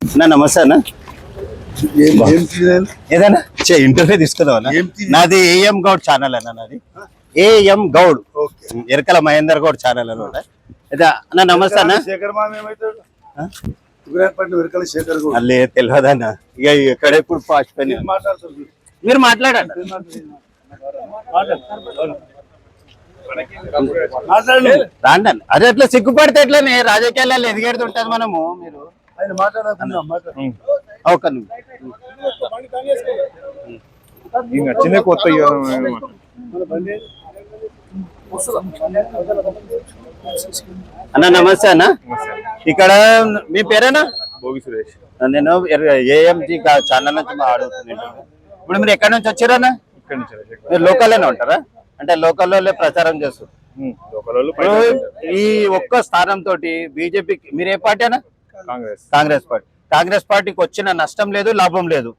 అన్న నమస్తే అన్న. ఏం ఏం సీజన్ ఏదన్నా? చే ఇంటర్వ్యూ తీసుకుందాం అన్న ఏం తీయ- నాది ఏఎం గౌడ్ ఛానల్ అన్న నాది. A M Goud. Okay. Erakala Mahender Goud channel అనమాట అయితే అన్న నమస్తే అన్న. మళ్ళీ తెలియదన్న ఇక ఎక్కడ ఎప్పుడు ఫాస్ట్ పని. మీరు మాట్లాడండి. మాట్లాడు రాండి. అదే అట్లా సిగ్గుపడితే ఎట్లనే? రాజకీయాలలో ఎదిగేడుతుంటది మనము మీరు. ఆయన మాట్లాడకుండా మాట్లాడు ఒక నిమిషం. ఇంకా నచ్చిందే కొత్త అన్న నమస్తే అన్న. ఇక్కడ మీ పేరేనా? భోగి సురేష్. నేను ఏఎంజీ ఛానల్ నుంచి మాట్లాడుతున్నాను ఇప్పుడు మీరు ఎక్కడి నుంచి వచ్చారన్నా ఇక్కడి నుంచి. మీరు లోకల్లోనే ఉంటారా? అంటే లోకల్లో ప్రచారం చేస్తారు. ఈ ఒక్క స్థానం తోటి బీజేపీకి మీరు ఏ పార్టీ అన్నా? కాంగ్రెస్. కాంగ్రెస్ పార్టీ. కాంగ్రెస్ పార్టీకి వచ్చిన నష్టం లేదు లాభం లేదు.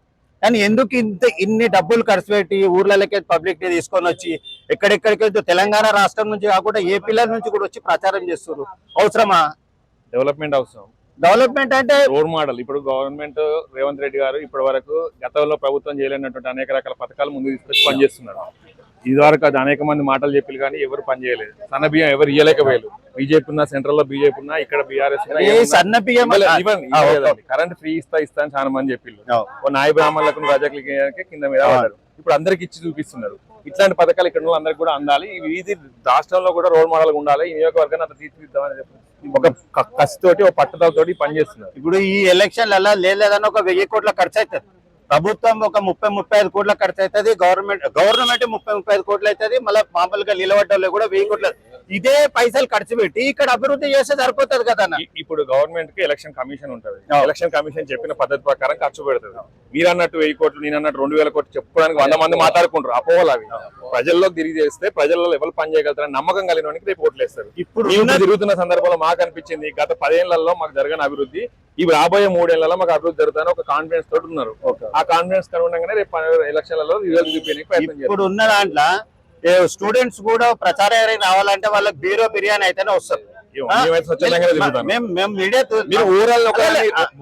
కానీ ఎందుకు ఇంత ఇన్ని డబ్బులు ఖర్చు పెట్టి ఊర్లకి పబ్లిక్ని తీసుకొని వచ్చి ఎక్కడెక్కడికి తెలంగాణ రాష్ట్రం నుంచి కాకుండా ఏ పిల్లల నుంచి కూడా వచ్చి ప్రచారం చేస్తారు అవసరమా? డెవలప్మెంట్ అవసరం. డెవలప్మెంట్ అంటే రోడ్ మోడల్ ఇప్పుడు గవర్నమెంట్ రేవంత్ రెడ్డి గారు ఇప్పటి వరకు గతంలో ప్రభుత్వం చేయలేనటువంటి అనేక రకాల పథకాలు ముందు తీసుకొచ్చి పనిచేస్తున్నారు. ఇది వరకు అది అనేక మంది మాటలు చెప్పి కానీ ఎవరు పనిచేయలేదు సన్న బియ్యం ఎవరు ఇయ్యలేకపోయారు. బీజేపీ ఉన్నా సెంట్రల్లో బీజేపీ ఉన్నా ఇక్కడ బీఆర్ఎస్ సన్న. కరెంట్ ఫ్రీ ఇస్తా ఇస్తా అని చాలా మంది చెప్పిళ్ళు. ఓ నాయ బ్రాహ్మణులకు ప్రజలకు కింద మీద పడ్డారు. ఇప్పుడు అందరికి ఇచ్చి చూపిస్తున్నారు. ఇట్లాంటి పథకాలు ఇక్కడ అందరికి కూడా అందాలి. ఇది రాష్ట్రంలో కూడా రోల్ మోడల్ ఉండాలి. ఈ నియోజకవర్గాన్ని అట్లా తీర్చిదిద్దామని చెప్పి ఒక కసితోటి ఒక పట్టుదలతోటి పనిచేస్తున్నారు. ఇప్పుడు ఈ ఎలక్షన్లలో లేదని ఒక వెయ్యి కోట్ల ఖర్చు అవుతుంది ప్రభుత్వం ఒక ముప్పై ముప్పై ఐదు కోట్ల ఖర్చు అవుతుంది గవర్నమెంట్ గవర్నమెంట్ ముప్పై ముప్పై ఐదు కోట్లు అవుతుంది మళ్ళీ మామూలుగా నిలబడ్డ కూడా వెయ్యి కోట్ల ఇదే పైసలు ఖర్చు పెట్టి ఇక్కడ అభివృద్ధి చేస్తే సరిపోతుంది కదా ఇప్పుడు గవర్నమెంట్కి ఎలక్షన్ కమిషన్ ఉంటది. ఎలక్షన్ కమిషన్ చెప్పిన పద్ధతి ప్రకారం ఖర్చు పెడుతుంది. మీరు అన్నట్టు వెయ్యి కోట్లు నేను అన్నట్టు రెండు వేల కోట్లు చెప్పుకోవడానికి వంద మంది మాట్లాడుకుంటారు. అపోహలు అవి. ప్రజల్లోకి తిరిగి చేస్తే ప్రజల్లో ఎవరు పని చేయగలుగుతారని నమ్మకం కలిగిన వానికి రేపు ఓట్లు వేస్తారు. ఇప్పుడు తిరుగుతున్న సందర్భంలో మాకు అనిపించింది గత పదేళ్ళలో మాకు జరగని అభివృద్ధి ఈ రాబోయే మూడేళ్ళలో మాకు అభివృద్ధి జరుగుతుందని ఒక కాన్ఫిడెన్స్ తోటి ఉన్నారు. ఆ కాన్ఫిడెన్స్ కనుగుణంగానే రేపు ఎలక్షన్లలో రిజల్ట్ చూపించడానికి ప్రయత్నం చేస్తారు ఇప్పుడు ఉన్న దాంట్లో స్టూడెంట్స్ కూడా ప్రచారం రావాలంటే వాళ్ళకి బీరో బిర్యానీ అయితేనే వస్తారు మేము మేము మీడియా మీరు ఓవరాల్.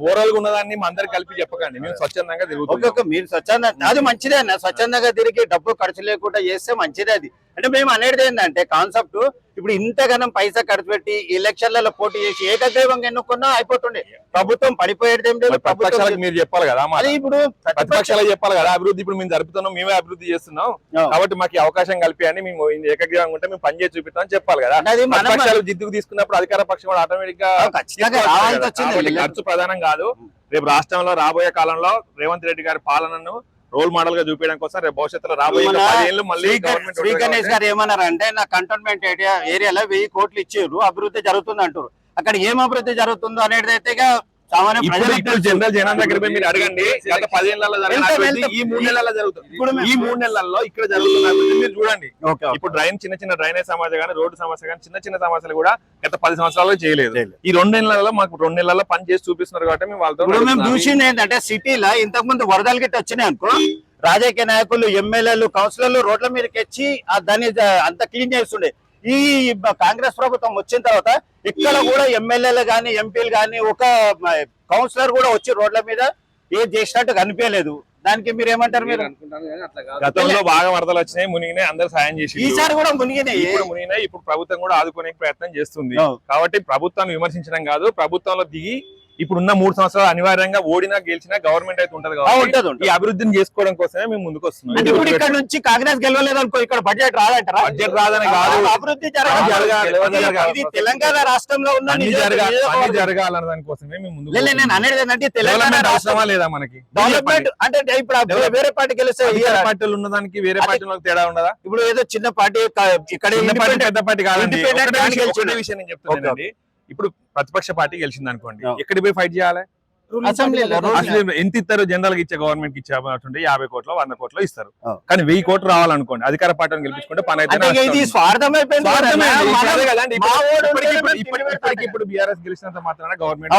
ఓవరాల్ ఉన్నదాన్ని మా అందరికి కలిపి చెప్పకండి. మేము స్వచ్ఛందంగా తిరుగుతాం మీరు స్వచ్ఛంద అది మంచిదే అన్న. స్వచ్ఛందంగా తిరిగి డబ్బు ఖర్చు లేకుండా చేస్తే మంచిదే అది. అంటే మేము అనేది ఏంటంటే కాన్సెప్ట్ ఇప్పుడు ఇంతగానం పైసా ఖర్చు పెట్టి ఎలక్షన్లలో పోటీ చేసి ఏకగ్రీవంగా ఎన్నుకున్నా అయిపోతుండే. ప్రభుత్వం పడిపోయేది ఏం లేదు మరి ప్రతిపక్షాలకు మీరు చెప్పాలి కదా. అది ఇప్పుడు ప్రతిపక్షాలకు చెప్పాలి కదా అభివృద్ధి ఇప్పుడు మేము జరుపుతున్నాం మేమే అభివృద్ధి చేస్తున్నాం. కాబట్టి మాకు అవకాశం కల్పించండి మేము ఇది ఏకగ్రీవంగా ఉంటే మేము పని చేసి చూపిస్తాం అని చెప్పాలి కదా. ప్రతిపక్షాలు జిద్దుకు తీసుకున్నప్పుడు అధికార పక్షం కూడా ఆటోమేటిక్గా ఖర్చు ప్రధానం కాదు. రేపు రాష్ట్రంలో రాబోయే కాలంలో రేవంత్ రెడ్డి గారి పాలనను రోల్ మోడల్గా చూపించడం కోసం రేపు భవిష్యత్తులో రాబోయే శ్రీ గణేష్ గారు ఏమన్నారు అంటే నా కంటోన్మెంట్ ఏరియా ఏరియాలో వెయ్యి కోట్లు ఇచ్చారు అభివృద్ధి జరుగుతుంది అంటారు. అక్కడ ఏం అభివృద్ధి జరుగుతుందో అనేది అయితే ఇప్పుడు. జనరల్ జనం దగ్గర మీరు అడగండి గత వెళ్తాం. ఈ మూడు నెలల్లో జరుగుతుంది ఈ మూడు నెలల్లో ఇక్కడ జరుగుతున్న మీరు చూడండి. ఇప్పుడు డ్రైన్ చిన్న చిన్న డ్రైనేజ్ సమస్య కానీ రోడ్డు సమస్య కానీ చిన్న చిన్న సమస్యలు కూడా గత పది సంవత్సరాలు చేయలేదు. ఈ రెండు నెలలలో మాకు రెండు నెలల్లో పని చేసి చూపిస్తున్నారు కాబట్టి మేము వాళ్ళతో మేము. చూసింది ఏంటంటే సిటీలో ఇంతకు ముందు వరదలు గిట్ట వచ్చినాయి అనుకో రాజకీయ నాయకులు ఎమ్మెల్యేలు కౌన్సిలర్లు రోడ్ల మీదకి వచ్చి ఆ దాన్ని అంతా క్లీన్ చేస్తుండే ఈ కాంగ్రెస్ ప్రభుత్వం వచ్చిన తర్వాత ఇక్కడ కూడా ఎమ్మెల్యేలు గాని ఎంపీలు గాని ఒక కౌన్సిలర్ కూడా వచ్చి రోడ్ల మీద ఏం చేసినట్టు కనిపించలేదు. దానికి మీరు? ఏమంటారు మీరు గతంలో బాగా వరదలు వచ్చినాయి మునిగినాయి అందరు సాయం చేసి ఈసారి కూడా మునిగినాయి. ఇప్పుడు మునిగినాయి ఇప్పుడు ప్రభుత్వం కూడా ఆదుకునే ప్రయత్నం చేస్తుంది. కాబట్టి ప్రభుత్వాన్ని విమర్శించడం కాదు ప్రభుత్వంలో దిగి ఇప్పుడు ఉన్న మూడు సంవత్సరాలు అనివార్యంగా ఓడినా గెలిచినా గవర్నమెంట్ అయితే ఉంటది కాబట్టి. ఈ అభివృద్ధిని చేసుకోవడం కోసమే మేము ముందుకు వస్తున్నాం. ఇక్కడ నుంచి కాంగ్రెస్ గెలవలేదు అనుకో ఇక్కడ బడ్జెట్ రాదంటారా? బడ్జెట్ రాదని కాదు. అభివృద్ధి జరగాలి. తెలంగాణ రాష్ట్రంలో ఉన్న జరగాలి. జరగాలన్న దానికోసమే మేము లే, నేను. అనేది ఏంటంటే తెలంగాణ డెవలప్మెంట్ రాష్ట్రం అవసరమా లేదా మనకి? డెవలప్మెంట్ అంటే ఇప్పుడు వేరే పార్టీ గెలిస్తే? పార్టీలు ఉన్నదానికి వేరే అది- పార్టీలకు తేడా ఉండదా? ఇప్పుడు ఏదో చిన్న పార్టీ ఇక్కడ పెద్ద పార్టీ కాదండి. విషయం నేను చెప్తున్నానండి. ఇప్పుడు ప్రతిపక్ష పార్టీ గెలిచింది అనుకోండి అవును. ఎక్కడికి పోయి ఫైట్ చేయాలి? ఎంత ఇస్తారు? జనరల్కి ఇచ్చే గవర్నమెంట్కి ఇచ్చే యాభై కోట్లు వంద కోట్లు ఇస్తారు. కానీ వెయ్యి కోట్లు రావాలనుకోండి అధికార పార్టీని గెలిపించుకుంటే పని అయితే ఇప్పుడు- బీఆర్ఎస్ గెలిచినంత మాత్రాన గవర్నమెంట్.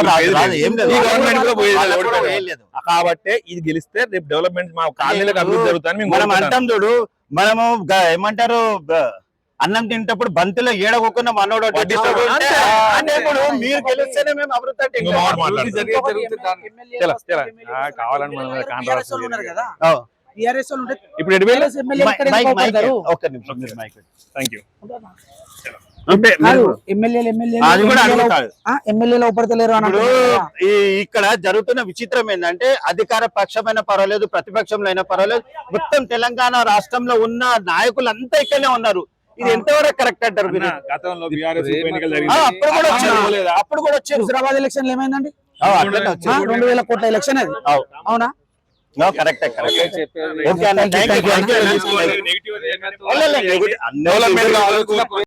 కాబట్టి ఇది గెలిస్తే రేపు డెవలప్మెంట్ మా కాలనీలకు అభివృద్ధి జరుగుతుందని మేము మనం. అంటాం చూడు మనము గ- ఏమంటారు గ- అన్నం తింటప్పుడు బంతిలో ఏడవకుండా మనోడు మీరు గెలిస్తేనే మేము అభివృద్ధి కావాలని మనం కదా. టీఆర్ఎస్ వాళ్ళు ఇప్పుడు ఇక్కడ జరుగుతున్న విచిత్రం ఏంటంటే అధికార పక్షమైనా పర్వాలేదు ప్రతిపక్షంలో అయినా పర్వాలేదు. మొత్తం తెలంగాణ రాష్ట్రంలో ఉన్న నాయకులంతా ఇక్కడనే ఉన్నారు. ఇది ఎంతవరకు కరెక్ట్ అంటారు గతంలో అప్పుడు కూడా వచ్చారు? అప్పుడు కూడా వచ్చారు. హుజరాబాద్ ఎలక్షన్ ఏమైందండి? రెండు వేల కోట్ల ఎలక్షన్ అది. అవు. అవునా? Correct correct.